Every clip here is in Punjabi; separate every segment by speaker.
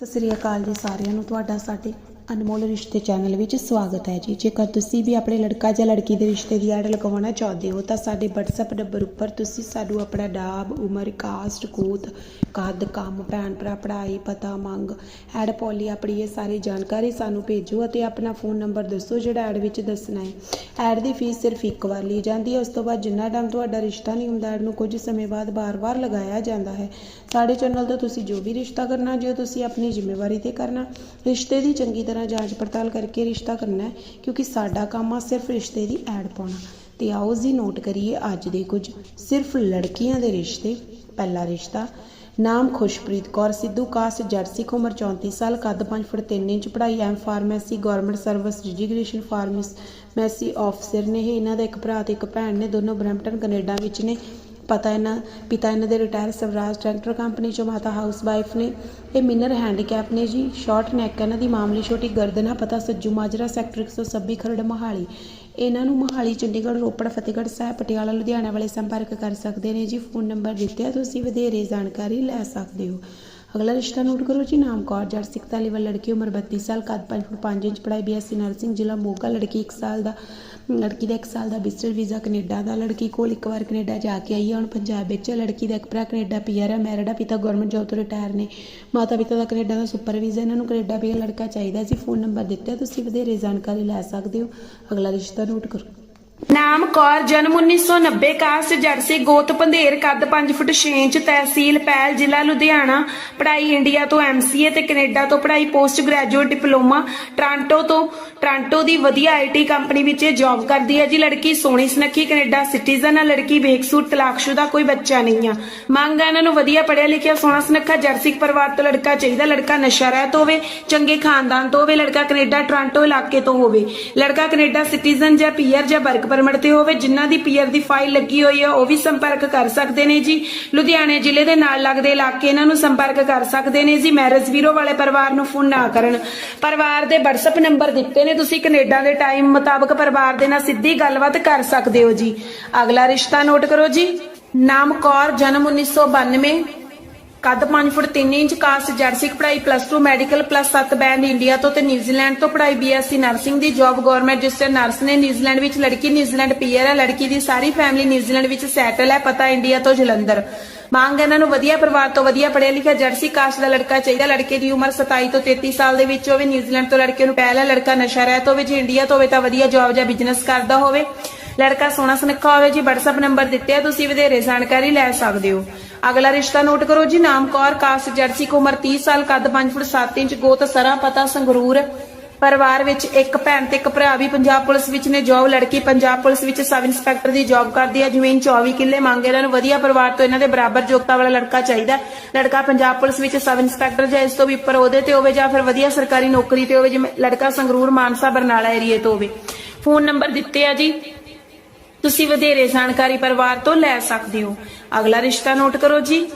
Speaker 1: ਸਤਿ ਸ੍ਰੀ ਅਕਾਲ ਜੀ ਸਾਰਿਆਂ ਨੂੰ ਤੁਹਾਡਾ ਸਾਡੇ ਅਨਮੋਲ ਰਿਸ਼ਤੇ ਚੈਨਲ ਵਿੱਚ ਸਵਾਗਤ ਹੈ ਜੀ। ਜੇਕਰ ਤੁਸੀਂ ਵੀ ਆਪਣੇ ਲੜਕਾ ਜਾਂ ਲੜਕੀ ਦੇ ਰਿਸ਼ਤੇ ਦੀ ਐਡ ਲਗਵਾਉਣਾ ਚਾਹੁੰਦੇ ਹੋ, ਤਾਂ ਸਾਡੇ WhatsApp ਨੰਬਰ ਉੱਪਰ ਤੁਸੀਂ ਸਾਨੂੰ ਆਪਣਾ ਨਾਮ, ਉਮਰ ਕਾਸਟ ਕੋਤ ਕੱਦ, ਕੰਮ, ਭੈਣ ਭਰਾ, ਪੜ੍ਹਾਈ, ਪਤਾ, ਮੰਗ ਐਡ ਪੋਲੀ ਆਪਣੀ ਇਹ ਸਾਰੀ ਜਾਣਕਾਰੀ ਸਾਨੂੰ ਭੇਜੋ ਅਤੇ ਆਪਣਾ ਫੋਨ ਨੰਬਰ ਦੱਸੋ ਜਿਹੜਾ ਐਡ ਵਿੱਚ ਦੱਸਣਾ ਹੈ। ਐਡ ਦੀ ਫੀਸ ਸਿਰਫ ਇੱਕ ਵਾਰ ਲਈ ਜਾਂਦੀ ਹੈ। ਉਸ ਤੋਂ ਬਾਅਦ ਜਿੰਨਾ ਟਾਈਮ ਤੁਹਾਡਾ ਰਿਸ਼ਤਾ ਨਹੀਂ ਹੁੰਦਾ ਐਡ ਨੂੰ ਕੁਝ ਸਮੇਂ ਬਾਅਦ ਬਾਰ-ਬਾਰ ਲਗਾਇਆ ਜਾਂਦਾ ਹੈ। ਸਾਡੇ ਚੈਨਲ ਤੋਂ ਤੁਸੀਂ ਜੋ ਵੀ ਰਿਸ਼ਤਾ ਕਰਨਾ, ਜੋ ਤੁਸੀਂ ਆਪਣੀ ਜ਼ਿੰਮੇਵਾਰੀ ਤੇ ਕਰਨਾ, ਰਿਸ਼ਤੇ ਦੀ ਚੰਗੀ ਤਰ੍ਹਾਂ ਜਾਂਚ ਪੜਤਾਲ ਕਰਕੇ ਰਿਸ਼ਤਾ ਕਰਨਾ ਹੈ, ਕਿਉਂਕਿ ਸਾਡਾ ਕੰਮ ਆ ਸਿਰਫ ਰਿਸ਼ਤੇ ਦੀ ਐਡ ਪਾਉਣਾ। ਤੇ ਆਓ ਜੀ ਨੋਟ ਕਰੀਏ ਅੱਜ ਦੇ ਕੁਝ ਸਿਰਫ ਲੜਕੀਆਂ ਦੇ ਰਿਸ਼ਤੇ। ਪਹਿਲਾ ਰਿਸ਼ਤਾ, ਨਾਮ ਖੁਸ਼ਪ੍ਰੀਤ ਕੌਰ ਸਿੱਧੂ, ਕਾਸਟ ਜੱਟ ਉਮਰ 34 ਸਾਲ, ਕੱਦ 5 ਫੁੱਟ 3 ਇੰਚ, ਪੜ੍ਹਾਈ M pharmacy government service designation pharmacy ਅਫਸਰ ਨੇ ਇਹ ਇਹਨਾਂ ਦਾ ਇੱਕ ਭਰਾ ਤੇ ਇੱਕ ਭੈਣ ਨੇ, ਦੋਨੋਂ ਬਰੈਂਪਟਨ, ਕੈਨੇਡਾ ਵਿੱਚ ਨੇ। ਪਤਾ ਇਹਨਾਂ, ਪਿਤਾ ਇਹਨਾਂ ਦੇ ਰਿਟਾਇਰ ਸਵਰਾਜ ਟਰੈਕਟਰ ਕੰਪਨੀ ਚੋਂ ਮਾਤਾ ਹਾਊਸਵਾਈਫ ਨੇ। ਇਹ ਮਿਨਰ ਹੈਂਡੀਕੈਪ ਨੇ ਜੀ, ਸ਼ਾਰਟ ਨੈਕ ਇਹਨਾਂ ਦੀ ਮਾਮਲੀ ਛੋਟੀ ਗਰਦਨ ਆ, ਪਤਾ ਸੱਜੂ ਮਾਜਰਾ ਸੈਕਟਰ 126 ਖਰੜ ਮੋਹਾਲੀ। ਇਹਨਾਂ ਨੂੰ ਮੋਹਾਲੀ, ਚੰਡੀਗੜ੍ਹ, ਰੋਪੜ, ਫਤਿਹਗੜ੍ਹ ਸਾਹਿਬ, ਪਟਿਆਲਾ, ਲੁਧਿਆਣਾ ਵਾਲੇ ਸੰਪਰਕ ਕਰ ਸਕਦੇ ਨੇ ਜੀ। ਫੋਨ ਨੰਬਰ ਦਿੱਤੇ ਆ, ਤੁਸੀਂ ਵਧੇਰੇ ਜਾਣਕਾਰੀ ਲੈ ਸਕਦੇ ਹੋ। ਅਗਲਾ ਰਿਸ਼ਤਾ ਨੋਟ ਕਰੋ ਜੀ, ਨਾਮ ਕੌਰ, ਜੱਟ ਸਿੱਖ ਤਾਲੀਵਾਲ ਲੜਕੀ, ਉਮਰ 32 ਸਾਲ ਕੱਦ 5 ਫੁੱਟ 5 ਇੰਚ, ਪੜ੍ਹਾਈ ਬੀਐਸਸੀ ਨਰਸਿੰਗ, ਜ਼ਿਲ੍ਹਾ ਮੋਗਾ, ਲੜਕੀ 1 ਸਾਲ ਦਾ, ਲੜਕੀ ਦਾ 1 ਸਾਲ ਦਾ ਵਿਜ਼ਟਰ ਵੀਜ਼ਾ ਕੈਨੇਡਾ ਦਾ, ਲੜਕੀ ਕੋਲ ਇੱਕ ਵਾਰ ਕੈਨੇਡਾ ਜਾ ਕੇ ਆਈ ਹੈ, ਹੁਣ ਪੰਜਾਬ ਵਿੱਚ ਹੈ। ਲੜਕੀ ਦਾ ਇੱਕ ਭਰਾ ਕੈਨੇਡਾ ਪੀਆਰ ਹੈ ਮੈਰਿਡ ਹੈ ਪਿਤਾ ਗਵਰਨਮੈਂਟ ਜੌਬ ਤੋਂ ਰਿਟਾਇਰ ਨੇ, ਮਾਤਾ ਪਿਤਾ ਦਾ ਕੈਨੇਡਾ ਦਾ ਸੁਪਰ ਵੀਜ਼ਾ, ਇਹਨਾਂ ਨੂੰ ਕੈਨੇਡਾ ਪੀਆਰ ਲੜਕਾ ਚਾਹੀਦਾ ਸੀ ਫੋਨ ਨੰਬਰ ਦਿੱਤਾ, ਤੁਸੀਂ ਵਧੇਰੇ ਜਾਣਕਾਰੀ ਲੈ ਸਕਦੇ ਹੋ, ਅਗਲਾ ਰਿਸ਼ਤਾ ਨੋਟ ਕਰੋ
Speaker 2: ਨਾਮ ਕੌਰ, ਜਨਮ 1990 ਕਾਸਟ ਜਰਸੀ, ਗੋਤ, ਪੰਧੇਰ, ਕੱਦ 5 ਫੁੱਟ 6 ਇੰਚ, ਤਹਿਸੀਲ ਪੈਲ, ਜ਼ਿਲ੍ਹਾ ਲੁਧਿਆਣਾ। ਪੜ੍ਹਾਈ ਇੰਡੀਆ ਤੋਂ ਐਮਸੀਏ ਤੇ ਕੈਨੇਡਾ ਤੋਂ ਪੜ੍ਹਾਈ ਪੋਸਟ ਗ੍ਰੈਜੂਏਟ ਡਿਪਲੋਮਾ। ਟ੍ਰਾਂਟੋ ਤੋਂ, ਟ੍ਰਾਂਟੋ ਦੀ ਵਧੀਆ ਆਈਟੀ ਕੰਪਨੀ ਵਿੱਚ ਜੌਬ ਕਰਦੀ ਹੈ ਜੀ। ਲੜਕੀ ਸੋਹਣੀ ਸੁਨੱਖੀ ਕੈਨੇਡਾ ਸਿਟੀਜ਼ਨ ਹੈ ਲੜਕੀ ਬੇਕਸੂਰ, ਤਲਾਕਸ਼ੁਦਾ ਕੋਈ ਬੱਚਾ ਨਹੀਂ ਆ। ਮੰਗ ਆ ਇਹਨਾਂ ਨੂੰ ਵਧੀਆ ਪੜ੍ਹਿਆ ਲਿਖਿਆ, ਸੋਹਣਾ ਸੁਨੱਖਾ, ਜਰਸੀ ਪਰਿਵਾਰ ਤੋਂ ਲੜਕਾ ਚਾਹੀਦਾ। ਲੜਕਾ ਨਸ਼ਾ ਰਹਿਤ ਹੋਵੇ, ਚੰਗੇ ਖਾਨਦਾਨ ਤੋਂ ਹੋਵੇ, ਲੜਕਾ ਕੈਨੇਡਾ, ਟ੍ਰਾਂਟੋ ਇਲਾਕੇ ਤੋਂ ਹੋਵੇ। ਲੜਕਾ ਕੈਨੇਡਾ ਸਿਟੀਜ਼ਨ ਜਾਂ ਪੀਆਰ ਜਾਂ ਵਰਕ ਪਰਮਿਟ ਤੇ ਹੋਵੇ, ਜਿਨ੍ਹਾਂ ਦੀ ਪੀਆਰ ਦੀ ਫਾਈਲ ਲੱਗੀ ਹੋਈ ਹੈ ਉਹ ਵੀ ਸੰਪਰਕ ਕਰ ਸਕਦੇ ਨੇ ਜੀ। ਲੁਧਿਆਣੇ ਜ਼ਿਲ੍ਹੇ ਦੇ ਨਾਲ ਲੱਗਦੇ ਇਲਾਕੇ ਇਹਨਾਂ ਨੂੰ ਸੰਪਰਕ ਕਰ ਸਕਦੇ ਨੇ ਜੀ। ਮੈਰਿਜ ਵੀਰੋ ਵਾਲੇ ਪਰਿਵਾਰ ਨੂੰ ਫੋਨ ਨਾ ਕਰਨ। ਪਰਿਵਾਰ ਦੇ WhatsApp ਨੰਬਰ ਦਿੱਤੇ ਨੇ, ਤੁਸੀਂ ਕੈਨੇਡਾ ਦੇ ਟਾਈਮ ਮੁਤਾਬਕ ਪਰਿਵਾਰ ਦੇ ਨਾਲ ਸਿੱਧੀ ਗੱਲਬਾਤ ਕਰ ਸਕਦੇ ਹੋ ਜੀ। ਅਗਲਾ ਰਿਸ਼ਤਾ ਨੋਟ ਕਰੋ ਜੀ। ਨਾਮ ਕੌਰ, ਜਨਮ 1992 ਕੱਦ 5 foot 3 inch, caste Jatt Sikh plus 2 medical plus 7 band India ਤੋਂ ਤੇ ਨਿਊਜ਼ੀਲੈਂਡ ਤੋਂ ਪੜ੍ਹਾਈ ਬੀਐਸਸੀ ਨਰਸਿੰਗ ਦੀ ਜੌਬ ਗਵਰਨਮੈਂਟ ਰਜਿਸਟਰ ਨਰਸ ਨੇ ਨਿਊਜ਼ੀਲੈਂਡ ਵਿੱਚ ਲੜਕੀ ਨਿਊਜ਼ੀਲੈਂਡ ਪੀਆਰ ਹੈ। ਲੜਕੀ ਦੀ ਸਾਰੀ ਫੈਮਿਲੀ ਨਿਊਜ਼ੀਲੈਂਡ ਵਿੱਚ ਸੈਟਲ ਹੈ, ਪਤਾ ਇੰਡੀਆ ਤੋਂ ਜਲੰਧਰ। ਮੰਗ ਇਹਨਾਂ ਨੂੰ ਵਧੀਆ ਪਰਿਵਾਰ ਤੋਂ ਵਧੀਆ ਪੜ੍ਹਿਆ ਲਿਖਿਆ ਜਰਸੀ ਕਾਸਟ ਦਾ ਲੜਕਾ ਚਾਹੀਦਾ। ਲੜਕੇ ਦੀ ਉਮਰ 27 ਤੋਂ 33 ਸਾਲ ਦੇ ਵਿੱਚ ਹੋਵੇ, ਨਿਊਜ਼ੀਲੈਂਡ ਤੋਂ ਲੜਕੇ ਨੂੰ ਪਹਿਲਾ ਲੜਕਾ ਨਸ਼ਾ ਰਹਿਤ ਹੋਵੇ, ਜੇ ਇੰਡੀਆ ਤੋਂ ਹੋਵੇ ਤਾਂ ਵਧੀਆ ਜੌਬ ਜਾਂ ਬਿਜ਼ਨਸ ਕਰਦਾ ਹੋਵੇ। ਲੜਕਾ ਸੋਹਣਾ ਸੁਨੱਖਾ ਹੋਵੇ ਜੀ, WhatsApp ਨੰਬਰ ਦਿੱਤੇ ਆ, ਤੁਸੀਂ ਵਧੇਰੇ ਜਾਣਕਾਰੀ ਲੈ ਸਕਦੇ ਹੋ। ਅਗਲਾ ਰਿਸ਼ਤਾ ਨੋਟ ਕਰੋ ਜੀ, ਨਾਮ ਕੌਰ ਕਾਸਟ ਜਰਸੀ ਕੋ ਉਮਰ 30 ਸਾਲ, ਕੱਦ 5 ਫੁੱਟ 7 ਇੰਚ, ਗੋਤ ਸਰਾ, ਪਤਾ ਸੰਗਰੂਰ। ਪਰਿਵਾਰ ਵਿੱਚ ਇੱਕ ਭੈਣ ਤੇ ਇੱਕ ਭਰਾ ਵੀ ਪੰਜਾਬ ਪੁਲਿਸ ਵਿੱਚ ਨੇ। ਜੌਬ ਲੜਕੀ ਪੰਜਾਬ ਪੁਲਿਸ ਵਿੱਚ ਸਬ ਇੰਸਪੈਕਟਰ ਦੀ ਜੌਬ ਕਰਦੀ ਹੈ। ਜ਼ਮੀਨ 24 ਕਿੱਲੇ ਮੰਗੇ ਇਹਨਾਂ ਨੂੰ। ਵਧੀਆ ਪਰਿਵਾਰ ਤੋਂ ਇਹਨਾਂ ਦੇ ਬਰਾਬਰ ਯੋਗਤਾ ਵਾਲਾ ਲੜਕਾ ਚਾਹੀਦਾ ਲੜਕਾ ਪੰਜਾਬ ਪੁਲਿਸ ਵਿੱਚ ਸਬ ਇੰਸਪੈਕਟਰ ਜਾਂ ਇਸ ਤੋਂ ਵੀ ਉੱਪਰ ਉਹਦੇ ਤੇ ਹੋਵੇ ਜਾਂ ਫਿਰ ਵਧੀਆ ਸਰਕਾਰੀ ਨੌਕਰੀ ਤੇ ਹੋਵੇ, ਜਿਵੇਂ ਲੜਕਾ ਸੰਗਰੂਰ ਮਾਨਸਾ ਬਰਨਾਲਾ ਏਰੀਏ ਤੋਂ ਹੋਵੇ। ਫੋਨ ਨੰਬਰ ਦਿੱਤੇ ਆ ਜੀ। ਤੁਸੀਂ ਵਧੇਰੇ ਜਾਣਕਾਰੀ ਪਰਿਵਾਰ ਤੋਂ ਲੈ ਸਕਦੇ ਹੋ। ਅਗਲਾ ਰਿਸ਼ਤਾ ਨੋਟ ਕਰੋ ਜੀ।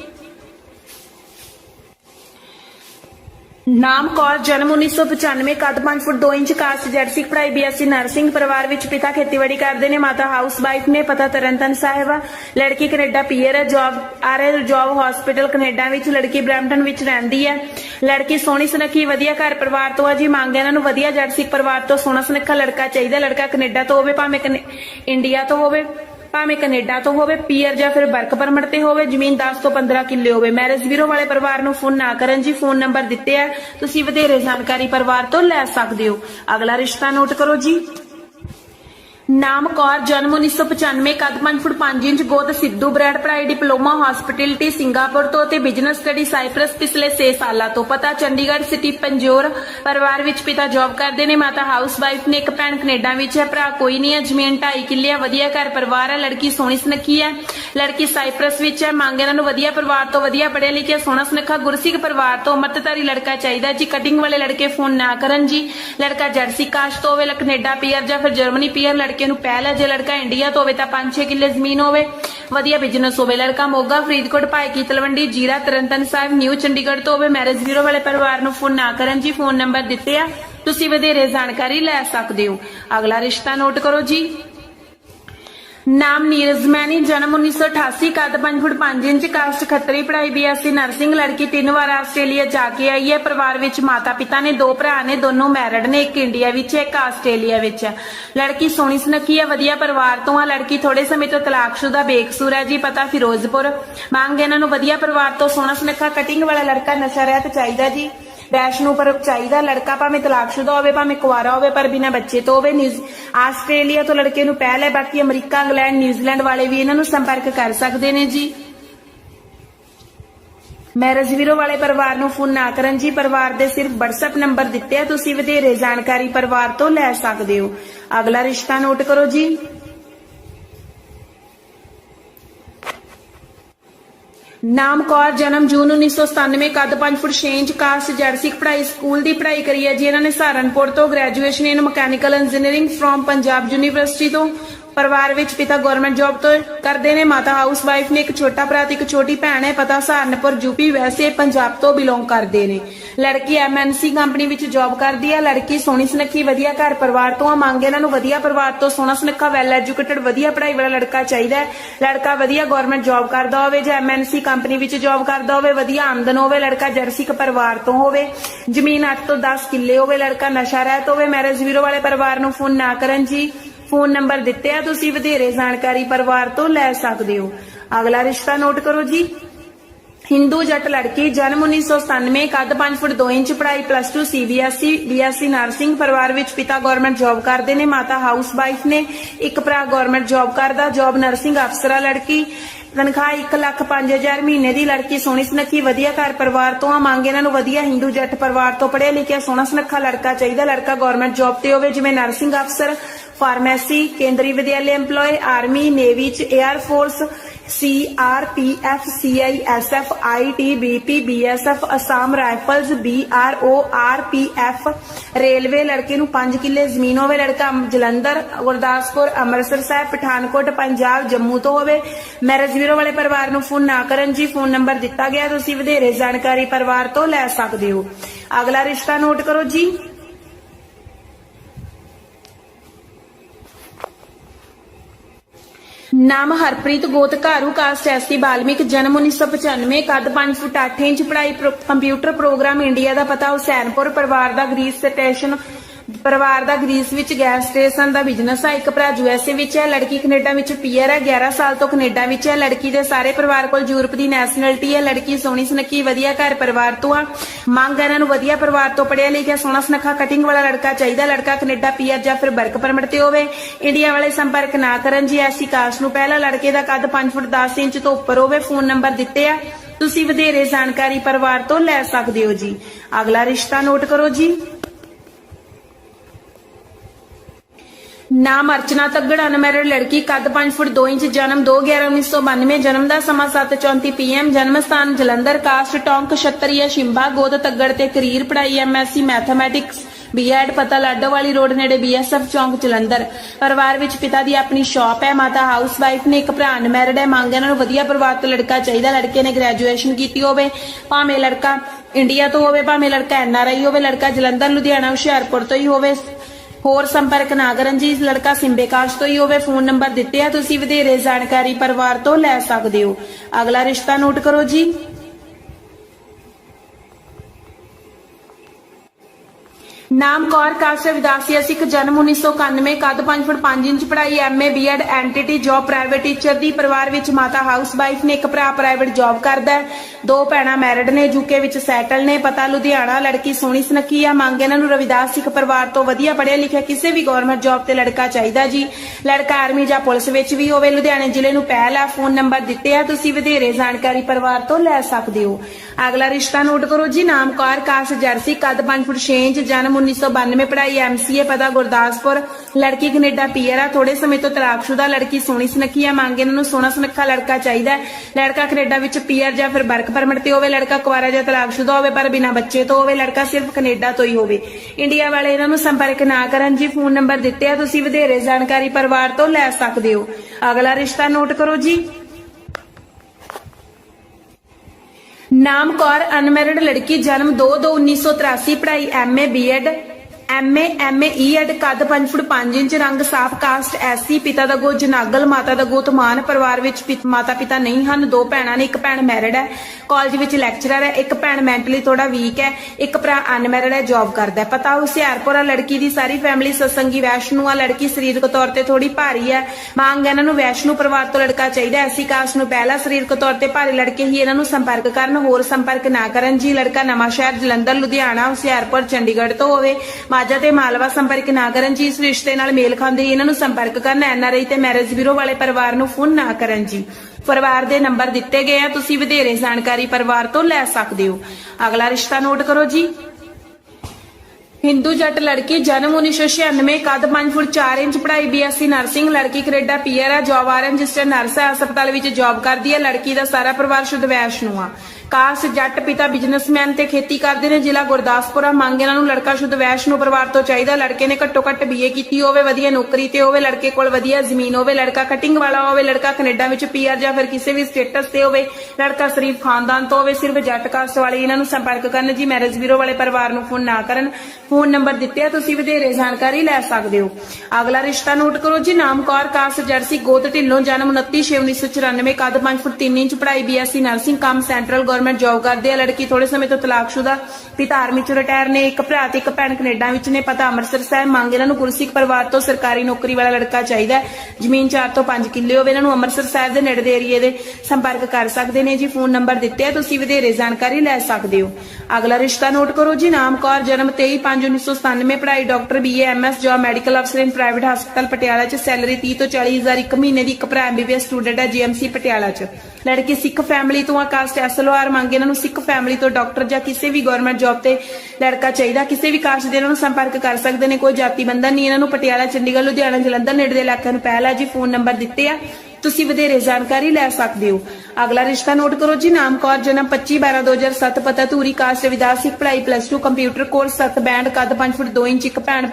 Speaker 2: ਨਾਮ ਕੌਰ, ਜਨਮ 1995 ਕੱਦ 5 ਫੁੱਟ 2 ਇੰਚ, ਕਾਸਟ ਜੱਟ ਸਿੱਖ ਬੀਐਸਸੀ ਨਰਸਿੰਗ, ਪਰਿਵਾਰ ਵਿੱਚ ਪਿਤਾ ਖੇਤੀਬਾੜੀ ਕਰਦੇ ਨੇ, ਮਾਤਾ ਹਾਊਸ ਵਾਈਫ ਨੇ, ਪਤਾ ਤਰਨਤਨ ਸਾਹਿਬ, ਲੜਕੀ ਕੈਨੇਡਾ ਪੀਅਰ ਹੈ job RL job hospital Canada ਵਿੱਚ, ਲੜਕੀ ਬ੍ਰੈਂਪਟਨ ਵਿੱਚ ਰਹਿੰਦੀ ਹੈ। ਲੜਕੀ ਸੋਹਣੀ ਸੁਨੱਖੀ, ਵਧੀਆ ਘਰ ਪਰਿਵਾਰ ਤੋਂ ਆ ਜੀ, ਮੰਗ ਇਹਨਾਂ ਨੂੰ ਵਧੀਆ ਜੱਟ ਪਰਿਵਾਰ ਤੋਂ ਸੋਹਣਾ ਸੁਨੱਖਾ ਲੜਕਾ ਚਾਹੀਦਾ, ਲੜਕਾ ਕੈਨੇਡਾ ਤੋਂ ਹੋਵੇ, ਭਾਵੇਂ ਕਨੇ- ਇੰਡੀਆ ਤੋਂ ਹੋਵੇ। ਭਾਵੇਂ ਕੈਨੇਡਾ ਤੋਂ ਹੋਵੇ, ਪੀਅਰ ਜਾਂ ਫਿਰ ਵਰਕ ਪਰਮਿਟ ਤੇ ਹੋਵੇ, ਜ਼ਮੀਨ 10 ਤੋਂ 15 ਕਿੱਲੇ ਹੋਵੇ। ਮੈਰਿਜ ਵੀਰੋ ਵਾਲੇ ਪਰਿਵਾਰ ਨੂੰ ਫੋਨ ਨਾ ਕਰਨ ਜੀ, ਫੋਨ ਨੰਬਰ ਦਿੱਤੇ ਆ। ਤੁਸੀਂ ਵਧੇਰੇ ਜਾਣਕਾਰੀ ਪਰਿਵਾਰ ਤੋਂ ਲੈ ਸਕਦੇ ਹੋ। ਅਗਲਾ ਰਿਸ਼ਤਾ ਨੋਟ ਕਰੋ ਜੀ। ਨਾਮ ਕੌਰ, ਜਨਮ 1995 ਕੱਦ 5 ਫੁੱਟ 5 ਇੰਚ, ਗੋਦ ਸਿੱਧੂ, ਬ੍ਰੈਡ ਪੜ੍ਹਾਈ, ਡਿਪਲੋਮਾ ਹਸਪਿਟੈਲਿਟੀ ਸਿੰਗਾਪੁਰ ਤੋਂ ਤੇ ਬਿਜ਼ਨਸ ਸਟੱਡੀ ਸਾਈਪ੍ਰਸ ਪਿਛਲੇ 6 ਸਾਲਾਂ ਤੋਂ। ਪਤਾ, ਚੰਡੀਗੜ੍ਹ ਸਿਟੀ ਪੰਜੋਰ, ਪਰਿਵਾਰ ਵਿੱਚ ਪਿਤਾ ਜੌਬ ਕਰਦੇ ਨੇ, ਮਾਤਾ ਹਾਊਸ ਵਾਈਫ ਨੇ, ਇੱਕ ਭੈਣ ਕੈਨੇਡਾ ਵਿੱਚ ਹੈ, ਭਰਾ ਕੋਈ ਨਹੀਂ ਹੈ, ਜ਼ਮੀਨ 2.5 ਕਿੱਲੇ ਵਧੀਆ ਘਰ ਪਰਿਵਾਰ ਹੈ, ਲੜਕੀ ਸੋਹਣੀ ਸੁਨੱਖੀ ਹੈ। ਲੜਕੀ ਸਾਈਪ੍ਰਸ ਵਿੱਚ ਹੈ। ਮੰਗ ਇਹਨਾਂ ਨੂੰ ਵਧੀਆ ਪਰਿਵਾਰ ਤੋਂ ਵਧੀਆ ਪੜਿਆ ਲਿਖਿਆ, ਸੋਹਣਾ ਸੁਨੱਖਾ, ਗੁਰਸਿੱਖ ਪਰਿਵਾਰ ਤੋਂ ਮਰਤਧਾਰੀ ਲੜਕਾ ਚਾਹੀਦਾ ਜੀ ਕਟਿੰਗ ਵਾਲੇ ਲੜਕੇ ਫੋਨ ਨਾ ਕਰਨ ਜੀ। ਲੜਕਾ ਜਰਸੀ ਕਾਸ਼ ਹੋਵੇ ਲ- ਕੈਨੇਡਾ ਪੀਆਰ ਜਾਂ ਫਿਰ ਜਰਮਨੀ ਪੀਆਰ ਲੜਕੇ ਨੂੰ ਪਹਿਲ ਹੈ। ਜੇ ਲੜਕਾ ਇੰਡੀਆ ਤੋਂ ਹੋਵੇ ਤਾਂ 5-6 ਕਿੱਲੇ ਜ਼ਮੀਨ ਹੋਵੇ। ਵਧੀਆ ਬਿਜ਼ਨਸ ਹੋਵੇ। ਲੜਕਾ ਮੋਗਾ, ਫਰੀਦਕੋਟ, ਭਾਈਕੀ, ਤਲਵੰਡੀ, ਜੀਰਾ, ਤਰਨਤਨ ਸਾਹਿਬ, ਨਿਊ ਚੰਡੀਗੜ੍ਹ ਤੋਂ ਹੋਵੇ ਮੈਰਿਜ ਬਿਊਰੋ ਵਾਲੇ ਪਰਿਵਾਰ ਨੂੰ ਫੋਨ ਨਾ ਕਰਨ ਜੀ। ਫੋਨ ਨੰਬਰ ਦਿੱਤੇ ਆ। ਤੁਸੀਂ ਵਧੇਰੇ ਜਾਣਕਾਰੀ ਲੈ ਸਕਦੇ ਹੋ। ਅਗਲਾ ਰਿਸ਼ਤਾ ਨੋਟ ਕਰੋ ਜੀ। ਨਾਮ ਨੀਰਜ ਮੈਨੀ ਜਨਮ 1988 ਕੱਦ 5 ਫੁੱਟ 5 ਇੰਚ ਕਾਸਟ ਖੱਤਰੀ ਪੜ੍ਹਾਈ ਬੀਐਸਸੀ ਨਰਸਿੰਗ ਲੜਕੀ ਤਿੰਨ ਵਾਰ ਆਸਟ੍ਰੇਲੀਆ ਜਾ ਕੇ ਆਈ ਹੈ। ਪਰਿਵਾਰ ਵਿੱਚ ਮਾਤਾ ਪਿਤਾ ਨੇ ਦੋ ਭਰਾ ਨੇ ਦੋਨੋਂ ਮੈਰਿਡ ਨੇ ਇੱਕ ਇੰਡੀਆ ਵਿੱਚ ਹੈ, ਇੱਕ ਆਸਟ੍ਰੇਲੀਆ ਵਿੱਚ ਹੈ। ਲੜਕੀ ਸੋਹਣੀ ਸੁਨੱਖੀ ਹੈ ਵਧੀਆ ਪਰਿਵਾਰ ਤੋਂ ਆ ਲੜਕੀ ਥੋੜੇ ਸਮੇਂ ਤੋਂ ਤਲਾਕਸ਼ੁਦਾ ਬੇਕਸੂਰ ਹੈ ਜੀ ਪਤਾ ਫਿਰੋਜ਼ਪੁਰ। ਮੰਗ ਇਹਨਾਂ ਨੂੰ ਵਧੀਆ ਪਰਿਵਾਰ ਤੋਂ ਸੋਹਣਾ ਸੁਨੱਖਾ ਕਟਿੰਗ ਵਾਲਾ ਲੜਕਾ ਨਸ਼ਾ ਰਹਿਤ ਚਾਹੀਦਾ ਜੀ। ਡੈਸ਼ ਨੂੰ ਪਰ ਚਾਹੀਦਾ ਲੜਕਾ ਭਾਵੇਂ ਤਲਾਕਸ਼ੁਦਾ ਹੋਵੇ, ਭਾਵੇਂ ਕੁਆਰਾ ਹੋਵੇ, ਪਰ ਬਿਨਾਂ ਬੱਚੇ ਤੋਂ ਹੋਵੇ ਆਸਟ੍ਰੇਲੀਆ ਤੋਂ ਲੜਕੇ ਨੂੰ ਪਹਿਲ ਹੈ, ਬਾਕੀ ਅਮਰੀਕਾ, ਇੰਗਲੈਂਡ, ਨਿਊਜ਼ੀਲੈਂਡ ਵਾਲੇ ਵੀ ਇਹਨਾਂ ਨੂੰ ਸੰਪਰਕ ਕਰ ਸਕਦੇ ਨੇ ਜੀ। ਮੈਰਿਜ ਵੀਰੋ ਵਾਲੇ ਪਰਿਵਾਰ ਨੂੰ ਫੋਨ ਨਾ ਕਰਨ ਜੀ, ਪਰਿਵਾਰ ਦੇ ਸਿਰਫ WhatsApp ਨੰਬਰ ਦਿੱਤੇ ਆ, ਤੁਸੀਂ ਵਧੇਰੇ ਜਾਣਕਾਰੀ ਪਰਿਵਾਰ ਤੋਂ ਲੈ ਸਕਦੇ ਹੋ। ਅਗਲਾ ਰਿਸ਼ਤਾ ਨੋਟ ਕਰੋ ਜੀ। ਨਾਮ ਕੌਰ, ਜਨਮ ਜੂਨ 1997 ਕੱਦ 5 ਫੁੱਟ 6 ਇੰਚ ਕਾਸਟ ਜਰਸਿਕ ਪੜ੍ਹਾਈ ਸਕੂਲ ਦੀ ਪੜ੍ਹਾਈ ਕਰੀ ਹੈ ਜੀ। ਇਹਨਾਂ ਨੇ ਸਹਾਰਨਪੁਰ ਤੋਂ graduation in mechanical engineering from Punjab university ਤੋਂ। ਪਰਿਵਾਰ ਵਿੱਚ ਪਿਤਾ ਗਵਰਨਮੈਂਟ ਜੌਬ ਤੋਂ ਕਰਦੇ ਨੇ, ਮਾਤਾ ਹਾਊਸ ਵਾਈਫ ਨੇ ਇੱਕ ਛੋਟਾ ਭਰਾ ਤੇ ਇੱਕ ਛੋਟੀ ਭੈਣ ਹੈ। ਪਤਾ ਸਹਾਰਨਪੁਰ, ਯੂਪੀ ਵੈਸੇ ਪੰਜਾਬ ਤੋਂ ਬਿਲੋਂਗ ਕਰਦੇ ਨੇ। ਲੜਕੀ ਐਮਐਨਸੀ ਕੰਪਨੀ ਵਿੱਚ ਜੌਬ ਕਰਦੀ ਹੈ ਲੜਕੀ ਸੋਹਣੀ ਸੁਨੱਖੀ, ਵਧੀਆ ਘਰ ਪਰਿਵਾਰ ਤੋਂ ਆ। ਮੰਗ ਇਹਨਾਂ ਨੂੰ ਵਧੀਆ ਪਰਿਵਾਰ ਤੋਂ ਸੋਹਣਾ ਸੁਨੱਖਾ ਵੈਲ ਐਜੂਕੇਟਡ ਵਧੀਆ ਪੜ੍ਹਾਈ ਵਾਲਾ ਲੜਕਾ ਚਾਹੀਦਾ ਹੈ। ਲੜਕਾ ਵਧੀਆ ਗਵਰਨਮੈਂਟ ਜੌਬ ਕਰਦਾ ਹੋਵੇ ਜਾਂ ਐਮਐਨਸੀ ਕੰਪਨੀ ਵਿੱਚ ਜੌਬ ਕਰਦਾ ਹੋਵੇ, ਵਧੀਆ ਆਮਦਨ ਹੋਵੇ, ਲੜਕਾ ਜਰਸੀਕ ਪਰਿਵਾਰ ਤੋਂ ਹੋਵੇ, ਜ਼ਮੀਨ 8 ਤੋਂ 10 ਕਿੱਲੇ ਹੋਵੇ, ਲੜਕਾ ਨਸ਼ਾ ਰਹਿਤ ਹੋਵੇ ਮੈਰਿਜ ਵੀਰੋ ਵਾਲੇ ਪਰਿਵਾਰ ਨੂੰ ਫੋਨ ਨਾ ਕਰਨ ਜੀ। ਫੋਨ ਨੰਬਰ ਦਿੱਤੇ ਆ, ਤੁਸੀਂ ਵਧੇਰੇ ਜਾਣਕਾਰੀ ਪਰਿਵਾਰ ਤੋਂ ਲੈ ਸਕਦੇ ਹੋ। ਅਗਲਾ ਰਿਸ਼ਤਾ ਨੋਟ ਕਰੋ ਜੀ। ਹਿੰਦੂ ਜੱਟ ਲੜਕੀ, ਜਨਮ 1997 ਕੱਦ 5 ਫੁੱਟ 2 ਇੰਚ, ਪੜ੍ਹਾਈ ਪਲੱਸ 2 ਸੀਬੀਐਸਈ ਬੀਐਸਸੀ ਨਰਸਿੰਗ, ਪਰਿਵਾਰ ਵਿੱਚ ਪਿਤਾ ਗਵਰਨਮੈਂਟ ਜੌਬ ਕਰਦੇ ਨੇ, ਮਾਤਾ ਹਾਊਸ ਵਾਈਫ ਨੇ, ਇੱਕ ਭਰਾ ਗਵਰਨਮੈਂਟ ਜੌਬ ਕਰਦਾ ਜੌਬ ਨਰਸਿੰਗ ਅਫਸਰ ਲੜਕੀ। ਤਨਖਾਹ 1 ਲੱਖ 5000 ਮਹੀਨੇ ਦੀ, ਲੜਕੀ ਸੋਹਣੀ ਸੁਨੱਖੀ, ਵਧੀਆ ਘਰ ਪਰਿਵਾਰ ਤੋਂ ਆ ਮੰਗ ਇਹਨਾਂ ਨੂੰ ਵਧੀਆ ਹਿੰਦੂ ਜੱਟ ਪਰਿਵਾਰ ਤੋਂ ਪੜ੍ਹਿਆ ਲਿਖਿਆ ਸੋਹਣਾ ਸੁਨੱਖਾ ਲੜਕਾ ਚਾਹੀਦਾ। ਲੜਕਾ ਗਵਰਨਮੈਂਟ ਜੌਬ ਤੇ ਹੋਵੇ, ਜਿਵੇਂ ਨਰਸਿੰਗ ਅਫਸਰ pharmacy Kendriya Vidyalaya EMPLOYE army navy ਚ air force CRPF CISF ITBP BSF Assam rifles BRO RPF railway ਲੜਕੇ ਨੂੰ 5 ਕਿੱਲੇ ਜ਼ਮੀਨ ਹੋਵੇ ਲੜਕਾ, ਜਲੰਧਰ, ਗੁਰਦਾਸਪੁਰ, ਅੰਮ੍ਰਿਤਸਰ ਸਾਹਿਬ, ਪਠਾਨਕੋਟ, ਪੰਜਾਬ, ਜੰਮੂ ਤੋਂ ਹੋਵੇ। ਮੈਰਿਜ ਬਿਊਰੋ ਵਾਲੇ ਪਰਿਵਾਰ ਨੂੰ ਫੋਨ ਨਾ ਕਰਨ ਜੀ, ਫੋਨ ਨੰਬਰ ਦਿੱਤਾ ਗਿਆ, ਤੁਸੀਂ ਵਧੇਰੇ ਜਾਣਕਾਰੀ ਪਰਿਵਾਰ ਤੋਂ ਲੈ ਸਕਦੇ ਹੋ। ਅਗਲਾ ਰਿਸ਼ਤਾ ਨੋਟ ਕਰੋ ਜੀ। ਨਾਮ ਹਰਪ੍ਰੀਤ ਗੋਤ ਘਾਰੂ ਕਾਸਟ ਐਸਟੀ ਬਾਲਮਿਕ ਜਨਮ 1995 ਕੱਦ 5 ਫੁੱਟ 8 ਇੰਚ, ਪੜ੍ਹਾਈ ਕੰਪਿਊਟਰ ਪ੍ਰੋਗਰਾਮ ਇੰਡੀਆ ਦਾ ਪਤਾ, ਹੁਸੈਨਪੁਰ, ਪਰਿਵਾਰ ਦਾ ਗ੍ਰੀਸ ਸਟੇਸ਼ਨ ਪਰਿਵਾਰ ਦਾ ਗ੍ਰੀਸ ਵਿੱਚ ਗੈਸ ਸਟੇਸ਼ਨ ਦਾ ਬਿਜ਼ਨਸ ਹੈ ਇੱਕ ਭਰਾ ਯੂਐਸਏ ਵਿੱਚ ਹੈ, ਲੜਕੀ ਕੈਨੇਡਾ ਵਿੱਚ ਪੀਆਰ ਹੈ 11 ਸਾਲ ਤੋਂ ਕੈਨੇਡਾ ਵਿੱਚ ਹੈ, ਲੜਕੀ ਦੇ ਸਾਰੇ ਪਰਿਵਾਰ ਕੋਲ ਯੂਰਪ ਦੀ ਨੈਸ਼ਨੈਲਿਟੀ ਹੈ, ਲੜਕੀ ਸੋਹਣੀ ਸੁਨੱਖੀ, ਵਧੀਆ ਘਰ ਪਰਿਵਾਰ ਤੋਂ ਆ। ਮੰਗ ਇਹਨਾਂ ਨੂੰ ਵਧੀਆ ਪਰਿਵਾਰ ਤੋਂ ਪੜਿਆ ਲਿਖਿਆ, ਸੋਹਣਾ ਸੁਨੱਖਾ ਕਟਿੰਗ ਵਾਲਾ ਲੜਕਾ ਚਾਹੀਦਾ, ਲੜਕਾ ਕੈਨੇਡਾ ਪੀਆਰ ਜਾਂ ਫਿਰ ਵਰਕ ਪਰਮਿਟ ਤੇ ਹੋਵੇ। ਇੰਡੀਆ ਵਾਲੇ ਸੰਪਰਕ ਨਾ ਕਰਨ ਜੀ, ਐਸੀ ਕਾਸ ਨੂੰ ਪਹਿਲਾ ਲੜਕੇ ਦਾ ਕੱਦ 5 ਫੁੱਟ 10 ਇੰਚ ਤੋਂ ਉੱਪਰ ਹੋਵੇ ਫੋਨ ਨੰਬਰ ਦਿੱਤੇ ਆ। ਤੁਸੀਂ ਵਧੇਰੇ ਜਾਣਕਾਰੀ ਪਰਿਵਾਰ ਤੋਂ ਲੈ ਸਕਦੇ ਹੋ ਜੀ। ਅਗਲਾ ਰਿਸ਼ਤਾ ਨੋਟ ਕਰੋ ਜੀ। ਨਾਮ ਅਰਚਨਾ ਤੱਗੜ ਅਨਮੈਰਿਡ ਲੜਕੀ। ਕੱਦ 5 ਫੁੱਟ 2 ਇੰਚ, ਜਨਮ 2/11/1992 ਜਨਮ ਦਾ ਸਮਾਂ 7:34 ਪੀਐਮ ਜਨਮ ਸਥਾਨ ਜਲੰਧਰ, ਕਾਸਟ ਟੌਂਕ ਛਤਰੀਆ ਸ਼ਿੰਬਾ, ਗੋਦ ਤੱਗੜ ਤੇ ਕਰੀਰ ਪੜ੍ਹਾਈ ਐਮਐਸਸੀ ਮੈਥਮੈਟਿਕਸ, ਬੀਐਡ ਪਤਾ ਲਾਡੋ ਵਾਲੀ ਰੋਡ ਨੇੜੇ ਬੀਐਸਐਫ ਚੌਂਕ ਜਲੰਧਰ। ਪਰਿਵਾਰ ਵਿੱਚ ਪਿਤਾ ਦੀ ਆਪਣੀ ਸ਼ਾਪ ਹੈ, ਮਾਤਾ ਹਾਊਸ ਵਾਈਫ ਨੇ ਇੱਕ ਭਰਾ ਅਨਮੈਰਿਡ ਹੈ। ਮੰਗ ਇਹਨਾਂ ਨੂੰ ਵਧੀਆ ਪਰਿਵਾਰ ਤੋਂ ਲੜਕਾ ਚਾਹੀਦਾ। ਲੜਕੇ ਨੇ ਗ੍ਰੈਜੂਏਸ਼ਨ ਕੀਤੀ ਹੋਵੇ, ਭਾਵੇਂ ਲੜਕਾ ਇੰਡੀਆ ਤੋਂ ਹੋਵੇ, ਭਾਵੇਂ ਲੜਕਾ ਐਨਆਰਆਈ ਹੋਵੇ, ਲੜਕਾ ਜਲੰਧਰ, ਲੁਧਿਆਣਾ, ਹੁਸ਼ਿਆਰਪੁਰ ਤੋਂ ਹੀ ਹੋਵੇ। ਹੋਰ ਸੰਪਰਕ ਨਾ ਕਰਨ ਜੀ ਲੜਕਾ ਸਿੰਬੇ ਕਾਸ਼ ਤੋਂ ਹੀ ਹੋਵੇ ਫੋਨ ਨੰਬਰ ਦਿੱਤੇ ਆ, ਤੁਸੀਂ ਵਧੇਰੇ ਜਾਣਕਾਰੀ ਪਰਿਵਾਰ ਤੋਂ ਲੈ ਸਕਦੇ ਹੋ। ਅਗਲਾ ਰਿਸ਼ਤਾ ਨੋਟ ਕਰੋ ਜੀ। ਨਾਮ ਕੌਰ ਕਾਸ਼ਰ ਵਿਦਾਸੀਆ ਸਿੱਖ ਜਨਮ 1991 ਕੱਦ 5 ਫੁੱਟ 5 ਇੰਚ ਪੜ੍ਹਾਈ MA BEd NTT job private teacher ਦੀ ਪਰਿਵਾਰ ਵਿੱਚ ਮਾਤਾ ਹਾਊਸ ਵਾਈਫ ਨੇ ਇੱਕ ਭਰਾ ਪ੍ਰਾਈਵੇਟ ਜੌਬ ਕਰਦਾ ਹੈ। ਦੋ ਭੈਣਾਂ ਮੈਰਿਡ ਨੇ ਯੂਕੇ ਵਿੱਚ ਸੈਟਲ ਨੇ। ਪਤਾ ਲੁਧਿਆਣਾ, ਲੜਕੀ ਸੋਹਣੀ ਸੁਨੱਖੀ ਆ। ਮੰਗ ਇਹਨਾਂ ਨੂੰ ਰਵਿਦਾਸ ਸਿੱਖ ਪਰਿਵਾਰ ਤੋਂ ਵਧੀਆ ਪੜ੍ਹਿਆ ਲਿਖਿਆ ਕਿਸੇ ਵੀ ਗਵਰਨਮੈਂਟ ਜੌਬ ਤੇ ਲੜਕਾ ਚਾਹੀਦਾ ਜੀ। ਲੜਕਾ ਆਰਮੀ ਜਾਂ ਪੁਲਿਸ ਵਿੱਚ ਵੀ ਹੋਵੇ, ਲੁਧਿਆਣੇ ਜ਼ਿਲ੍ਹੇ ਨੂੰ ਪਹਿਲ ਆ। ਫੋਨ ਨੰਬਰ ਦਿੱਤੇ ਆ। ਤੁਸੀਂ ਵਧੇਰੇ ਜਾਣਕਾਰੀ ਪਰਿਵਾਰ ਤੋਂ ਲੈ ਸਕਦੇ ਹੋ। ਅਗਲਾ ਰਿਸ਼ਤਾ ਨੋਟ ਕਰੋ ਜੀ। ਨਾਮ ਕੌਰ ਕਾਸ਼ ਜਰਸੀ, ਕੱਦ 5 ਫੁੱਟ 6 ਇੰਚ, ਜਨਮ 1992 ਪੜ੍ਹਾਈ ਐਮਸੀਏ ਪਤਾ ਗੁਰਦਾਸਪੁਰ। ਲੜਕੀ ਕੈਨੇਡਾ ਪੀਆਰ ਆ ਥੋੜੇ ਸਮੇਂ ਤੋਂ ਤਲਾਕਸ਼ੁਦਾ ਲੜਕੀ, ਸੋਹਣੀ ਸੁਨੱਖੀ ਆ, ਮੰਗ ਇਹਨਾਂ ਨੂੰ ਸੋਹਣਾ ਸੁਨੱਖਾ ਲੜਕਾ ਚਾਹੀਦਾ ਹੈ। ਲੜਕਾ ਕੈਨੇਡਾ ਵਿੱਚ ਪੀਆਰ ਜਾਂ ਫਿਰ ਵਰਕ ਪਰਮਿਟ ਤੇ ਹੋਵੇ, ਲੜਕਾ ਕੁਵਾਰਾ ਜਾਂ ਤਲਾਕਸ਼ੁਦਾ ਹੋਵੇ, ਪਰ ਬਿਨਾਂ ਬੱਚੇ ਤੋਂ ਹੋਵੇ, ਲੜਕਾ ਸਿਰਫ ਕੈਨੇਡਾ ਤੋਂ ਹੀ ਹੋਵੇ। ਇੰਡੀਆ ਵਾਲੇ ਇਹਨਾਂ ਨੂੰ ਸੰਪਰਕ ਨਾ ਕਰਨ ਜੀ, ਫੋਨ ਨੰਬਰ ਦਿੱਤੇ ਆ, ਤੁਸੀਂ ਵਧੇਰੇ ਜਾਣਕਾਰੀ ਪਰਿਵਾਰ ਤੋਂ ਲੈ ਸਕਦੇ ਹੋ। ਅਗਲਾ ਰਿਸ਼ਤਾ ਨੋਟ ਕਰੋ ਜੀ। ਨਾਮ ਕੌਰ ਅਨਮੈਰਿਡ ਲੜਕੀ ਜਨਮ 2 2 1983 ਪੜ੍ਹਾਈ MA BEd MA MA Ed ਕੱਦ 5 ਫੁੱਟ 5 ਇੰਚ, ਰੰਗ ਸਾਫ਼ ਕਾਸਟ ਐਸਸੀ ਪਿਤਾ ਦਾ ਗੋਤ ਜਨਾਗਲ, ਮਾਤਾ ਦਾ ਗੋਤ ਮਾਨ, ਪਰਿਵਾਰ ਵਿੱਚ ਮਾਤਾ ਪਿਤਾ ਨਹੀਂ ਹਨ, ਦੋ ਭੈਣਾਂ ਨੇ, ਇੱਕ ਭੈਣ ਮੈਰਿਡ ਹੈ ਕਾਲਜ ਵਿੱਚ ਲੈਕਚਰਰ ਹੈ, ਇੱਕ ਭੈਣ ਮੈਂਟਲੀ ਥੋੜਾ ਵੀਕ ਹੈ, ਇੱਕ ਭਰਾ ਅਨਮੈਰਿਡ ਹੈ ਜੌਬ ਕਰਦਾ ਹੈ। ਪਤਾ ਹੁਸ਼ਿਆਰਪੁਰ ਆ ਲੜਕੀ ਦੀ ਸਾਰੀ ਫੈਮਿਲੀ ਸਤਸੰਗੀ, ਵੈਸ਼ਨੂ ਆ ਲੜਕੀ ਸਰੀਰਕ ਤੌਰ ਤੇ ਥੋੜੀ ਭਾਰੀ ਹੈ। ਮੰਗ ਇਹਨਾਂ ਨੂੰ ਵੈਸ਼ਨੂ ਪਰਿਵਾਰ ਤੋਂ ਲੜਕਾ ਚਾਹੀਦਾ ਐਸੀ ਕਾਸਟ ਨੂੰ ਪਹਿਲਾ ਸਰੀਰਕ ਤੌਰ ਤੇ ਭਾਰੀ ਲੜਕੇ ਹੀ ਇਹਨਾਂ ਨੂੰ ਸੰਪਰਕ ਕਰਨ, ਹੋਰ ਸੰਪਰਕ ਨਾ ਕਰਨ। ਜੀ, ਲੜਕਾ ਨਵਾਂ ਸ਼ਹਿਰ ਜਲੰਧਰ, ਲੁਧਿਆਣਾ, ਹੁਸ਼ਿਆਰਪੁਰ, ਚੰਡੀਗੜ੍ਹ ਤੋਂ ਹੋਵੇ। ਮਾਝਾ ਤੇ ਮਾਲਵਾ ਸੰਪਰਕ ਨਾ ਕਰਨ, ਜੀ ਇਸ ਰਿਸ਼ਤੇ ਨਾਲ ਮੇਲ ਖਾਂਦੇ ਇਹਨਾਂ ਨੂੰ ਸੰਪਰਕ ਕਰਨ ਐਨਆਰਆਈ ਤੇ ਮੈਰਿਜ ਬਿਊਰੋ ਵਾਲੇ ਪਰਿਵਾਰ ਨੂੰ ਫੋਨ ਨਾ ਕਰਨ, ਜੀ। ਪਰਿਵਾਰ ਦੇ ਨੰਬਰ ਦਿੱਤੇ ਗਏ ਆ, ਤੁਸੀਂ ਵਧੇਰੇ ਜਾਣਕਾਰੀ ਪਰਿਵਾਰ ਤੋਂ ਲੈ ਸਕਦੇ ਹੋ। ਅਗਲਾ ਰਿਸ਼ਤਾ ਨੋਟ ਕਰੋ, ਜੀ। ਹਿੰਦੂ ਜੱਟ ਲੜਕੀ ਜਨਮ 1996 ਕੱਦ 5 ਫੁੱਟ 4 ਇੰਚ, ਪੜ੍ਹਾਈ ਬੀਐਸਸੀ ਨਰਸਿੰਗ, ਲੜਕੀ ਕੈਨੇਡਾ ਪੀਆਰ ਹੈ ਜੌਬ ਆਰ ਰਜਿਸਟਰ ਨਰਸ ਹੈ, ਹਸਪਤਾਲ ਵਿੱਚ ਜੌਬ ਕਰਦੀ ਹੈ, ਲੜਕੀ ਦਾ ਸਾਰਾ ਪਰਿਵਾਰ ਸ਼ੁੱਧ ਵੈਸ਼ਨੂ ਆ। ਕਾਸ ਜੱਟ ਪਿਤਾ ਬਿਜ਼ਨਸਮੈਨ ਤੇ ਖੇਤੀ ਕਰਦੇ ਨੇ, ਜ਼ਿਲ੍ਹਾ ਗੁਰਦਾਸਪੁਰ ਮੰਗ ਇਹਨਾਂ ਨੂੰ ਲੜਕਾ ਸ਼ੁੱਧ ਵੈਸ਼ਨੂ ਪਰਿਵਾਰ ਤੋਂ ਚਾਹੀਦਾ। ਲੜਕੇ ਨੇ ਘੱਟੋ ਘੱਟ ਬੀਏ ਕੀਤੀ ਹੋਵੇ, ਵਧੀਆ ਨੌਕਰੀ ਤੇ ਹੋਵੇ, ਲੜਕੇ ਕੋਲ ਵਧੀਆ ਜ਼ਮੀਨ ਹੋਵੇ, ਲੜਕਾ ਕਟਿੰਗ ਵਾਲਾ ਹੋਵੇ, ਲੜਕਾ ਕੈਨੇਡਾ ਵਿੱਚ ਪੀਆਰ ਜਾਂ ਫਿਰ ਕਿਸੇ ਵੀ ਸਟੇਟਸ ਤੇ ਹੋਵੇ, ਲੜਕਾ ਸ਼ਰੀਫ ਖਾਨਦਾਨ ਤੋਂ ਹੋਵੇ, ਸਿਰਫ ਜੱਟ ਕਾਸਟ ਵਾਲੇ ਇਹਨਾਂ ਨੂੰ ਸੰਪਰਕ ਕਰਨ, ਜੀ ਮੈਰਿਜ ਬਿਊਰੋ ਵਾਲੇ ਪਰਿਵਾਰ ਨੂੰ ਫੋਨ ਨਾ ਕਰਨ ਫੋਨ ਨੰਬਰ ਦਿੱਤੇ ਆ, ਤੁਸੀਂ ਵਧੇਰੇ ਜਾਣਕਾਰੀ ਲੈ ਸਕਦੇ ਹੋ। ਅਗਲਾ ਰਿਸ਼ਤਾ ਨੋਟ ਕਰੋ ਜੀ, ਨਾਮ ਕੌਰ, ਕਾਸ ਜਰਸੀ ਗੋਤ ਢਿੱਲੋਂ, ਜਨਮ 29 ਛੇ 1994 ਕੱਦ 5 ਫੁੱਟ 3 ਇੰਚ, ਪੜ੍ਹਾਈ ਬੀਐਸਸੀ ਨਰਸਿੰਗ ਕੰਮ ਸੈਂਟਰਲ ਗਵਰਨਮੈਂਟ ਜੌਬ ਕਰਦੇ ਆ, ਲੜਕੀ ਥੋੜੇ ਸਮੇਂ ਤੋਂ ਤਲਾਕਸ਼ੁਦਾ ਪਿਤਾ ਆਰਮੀ ਚ ਰਿਟਾਇਰ ਨੇ, ਇੱਕ ਭਰਾ ਤੇ ਇੱਕ ਭੈਣ ਕੈਨੇਡਾ ਵਿੱਚ ਨੇ, ਪਤਾ ਅੰਮ੍ਰਿਤਸਰ ਸਾਹਿਬ, ਮੰਗ ਇਹਨਾਂ ਨੂੰ ਗੁਰਸਿੱਖ ਪਰਿਵਾਰ ਤੋਂ ਸਰਕਾਰੀ ਨੌਕਰੀ ਵਾਲਾ ਲੜਕਾ ਚਾਹੀਦਾ ਜ਼ਮੀਨ 4 ਤੋਂ 5 ਕਿੱਲੇ ਹੋਵੇ, ਇਹਨਾਂ ਨੂੰ ਅੰਮ੍ਰਿਤਸਰ ਸਾਹਿਬ ਦੇ ਨੇੜੇ ਦੇ ਏਰੀਏ ਦੇ ਸੰਪਰਕ ਕਰ ਸਕਦੇ ਨੇ ਜੀ, ਫੋਨ ਨੰਬਰ ਦਿੱਤੇ ਆ, ਤੁਸੀਂ ਵਧੇਰੇ ਜਾਣਕਾਰੀ ਲੈ ਸਕਦੇ ਹੋ। ਅਗਲਾ ਰਿਸ਼ਤਾ ਨੋਟ ਕਰੋ ਜੀ, ਨਾਮ ਕੌਰ, ਜਨਮ 23/5/1997 ਪੜ੍ਹਾਈ doctor BA MS job medical ਅਫਸਰ ਇਨ ਪ੍ਰਾਈਵੇਟ ਹਸਪਤਾਲ ਪਟਿਆਲਾ ਚ, ਸੈਲਰੀ 30 ਤੋਂ 40 ਹਜ਼ਾਰ ਇੱਕ ਮਹੀਨੇ ਦੀ ਇੱਕ ਭਰਾ ਐਮਬੀਬੀਐਸ ਸਟੂਡੈਂਟ ਹੈ ਜੀਐਮਸੀ ਪਟਿਆਲਾ ਚ। ਲੜਕੀ ਸਿੱਖ ਫੈਮਿਲੀ ਤੋਂ ਆ ਕਾਸਟ ਐਸਐਲਆਰ ਮੰਗੇ ਇਹਨਾਂ ਨੂੰ ਸਿੱਖ ਫੈਮਿਲੀ ਤੋਂ ਡਾਕਟਰ ਜਾਂ ਕਿਸੇ ਵੀ ਗਵਰਨਮੈਂਟ ਜੌਬ ਤੇ ਲੜਕਾ ਚਾਹੀਦਾ, ਕਿਸੇ ਵੀ ਕਾਸਟ ਦੇ ਇਹਨਾਂ ਨੂੰ ਸੰਪਰਕ ਕਰ ਸਕਦੇ ਨੇ, ਕੋਈ ਜਾਤੀ ਬੰਧਨ ਨਹੀਂ, ਇਹਨਾਂ ਨੂੰ ਪਟਿਆਲਾ, ਚੰਡੀਗੜ੍ਹ, ਲੁਧਿਆਣਾ, ਜਲੰਧਰ, ਨੇੜੇ ਦੇ ਇਲਾਕਿਆਂ ਨੂੰ ਪਹਿਲਾ ਜੀ ਫੋਨ ਨੰਬਰ ਦਿੱਤੇ ਆ। ਤੁਸੀਂ ਵਧੇਰੇ ਜਾਣਕਾਰੀ ਲੈ ਸਕਦੇ ਹੋ। ਅਗਲਾ ਰਿਸ਼ਤਾ ਨੋਟ ਕਰੋ ਜੀ, ਨਾਮ ਕੌਰ, ਜਨਮ 25/12/2007 ਪਤਾ ਧੂਰੀ ਕਾਸਟ ਵਿਦਾਸ ਸਿੱਖ, ਪੜ੍ਹਾਈ ਪਲੱਸ 2 ਕੰਪਿਊਟਰ ਕੋਰਸ 7 ਬੈਂਡ ਕੱਦ 5 ਫੁੱਟ 2 ਇੰਚ, ਇੱਕ ਭੈਣ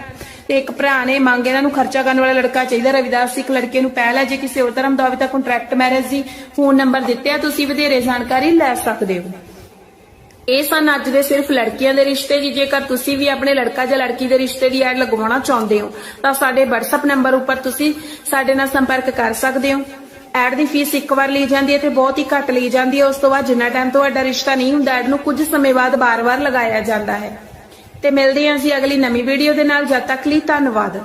Speaker 2: ਤੇ ਇੱਕ ਭਰਾ ਨੇ ਮੰਗ ਇਹਨਾਂ ਨੂੰ ਖਰਚਾ ਕਰਨ ਵਾਲਾ ਲੜਕਾ ਚਾਹੀਦਾ। ਰਵਿਦਾਸ ਸਿੱਖ ਲੜਕੇ ਨੂੰ ਪਹਿਲਾ ਜੇ ਕਿਸੇ ਹੋਰ ਧਰਮ ਦਾ ਹੋਵੇ ਤਾਂ ਕੰਟਰੈਕਟ ਮੈਰਿਜ ਦੀ ਫੋਨ ਨੰਬਰ ਦਿੱਤੇ ਆ। ਤੁਸੀਂ ਵਧੇਰੇ ਜਾਣਕਾਰੀ ਲੈ ਸਕਦੇ ਹੋ। ਇਹ ਸਨ ਅੱਜ ਦੇ ਸਿਰਫ ਲੜਕੀਆਂ ਦੇ ਰਿਸ਼ਤੇ ਜੀ। ਜੇਕਰ ਤੁਸੀਂ ਵੀ ਆਪਣੇ ਲੜਕਾ ਜਾਂ ਲੜਕੀ ਦੇ ਰਿਸ਼ਤੇ ਦੀ ਐਡ ਲਗਵਾਉਣਾ ਚਾਹੁੰਦੇ ਹੋ, ਤਾਂ ਸਾਡੇ WhatsApp ਨੰਬਰ ਉੱਪਰ ਤੁਸੀਂ ਸਾਡੇ ਨਾਲ ਸੰਪਰਕ ਕਰ ਸਕਦੇ ਹੋ। ਐਡ ਦੀ ਫੀਸ ਇੱਕ ਵਾਰ ਲਈ ਜਾਂਦੀ ਹੈ ਤੇ ਬਹੁਤ ਹੀ ਘੱਟ ਲਈ ਜਾਂਦੀ ਹੈ। ਉਸ ਤੋਂ ਬਾਅਦ ਜਿੰਨਾ ਟਾਈਮ ਤੁਹਾਡਾ ਰਿਸ਼ਤਾ ਨਹੀਂ ਹੁੰਦਾ ਐਡ ਨੂੰ ਕੁਝ ਸਮੇਂ ਬਾਅਦ ਬਾਰ-ਬਾਰ ਲਗਾਇਆ ਜਾਂਦਾ ਹੈ। ਤੇ ਮਿਲਦੇ ਹਾਂ ਅਸੀਂ ਅਗਲੀ ਨਵੀਂ ਵੀਡੀਓ ਦੇ ਨਾਲ। ਜਦ ਤੱਕ ਲਈ ਧੰਨਵਾਦ।